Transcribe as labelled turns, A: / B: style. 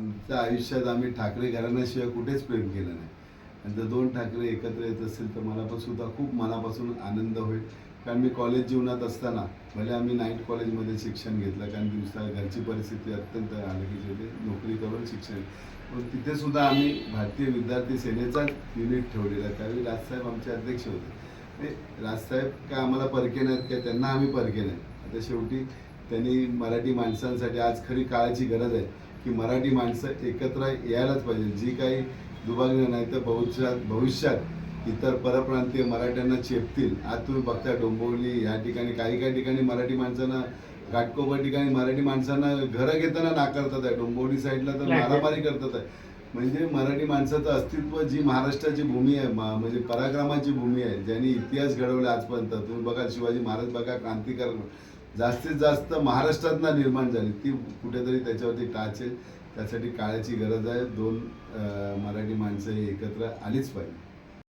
A: आमच्या आयुष्यात आम्ही ठाकरे घराण्याशिवाय कुठेच प्रेम केलं नाही. आणि जर दोन ठाकरे एकत्र येत असतील तर मला पण सुद्धा खूप मनापासून आनंद होईल. कारण मी कॉलेज जीवनात असताना भले आम्ही नाईट कॉलेजमध्ये शिक्षण घेतलं कारण दिवसा घरची परिस्थिती अत्यंत हलकीची होती. नोकरी करून शिक्षण. पण तिथेसुद्धा आम्ही भारतीय विद्यार्थी सेनेचाच युनिट ठेवलेला त्यावेळी राजसाहेब आमचे अध्यक्ष होते. राजसाहेब काय आम्हाला परके नाहीत काय? त्यांना आम्ही परके नाही आता शेवटी त्यांनी मराठी माणसांसाठी आज खरी काळाची गरज आहे. की मराठी माणसं एकत्र यायलाच पाहिजे. जी काही दुभागणं नाही तर भविष्यात भविष्यात इतर परप्रांतीय मराठ्यांना चेपतील. आज तुम्ही बघता डोंबिवली ह्या ठिकाणी काही काही ठिकाणी मराठी माणसांना घाटकोपर ठिकाणी मराठी माणसांना घरं घेताना नाकारतात आहे. डोंबिवली साईडला तर मारामारी करतात आहे. म्हणजे मराठी माणसाचं अस्तित्व जी महाराष्ट्राची भूमी आहे म्हणजे पराक्रमाची भूमी आहे ज्यांनी इतिहास घडवला आजपर्यंत. तुम्ही बघा शिवाजी महाराज बघा क्रांतिकार जास्तीत जास्त महाराष्ट्रातनं निर्माण झाली. ती कुठेतरी त्याच्यावरती टाच आहे. त्यासाठी काळाची गरज आहे. दोन मराठी माणसं एकत्र आलीच पाहिजे.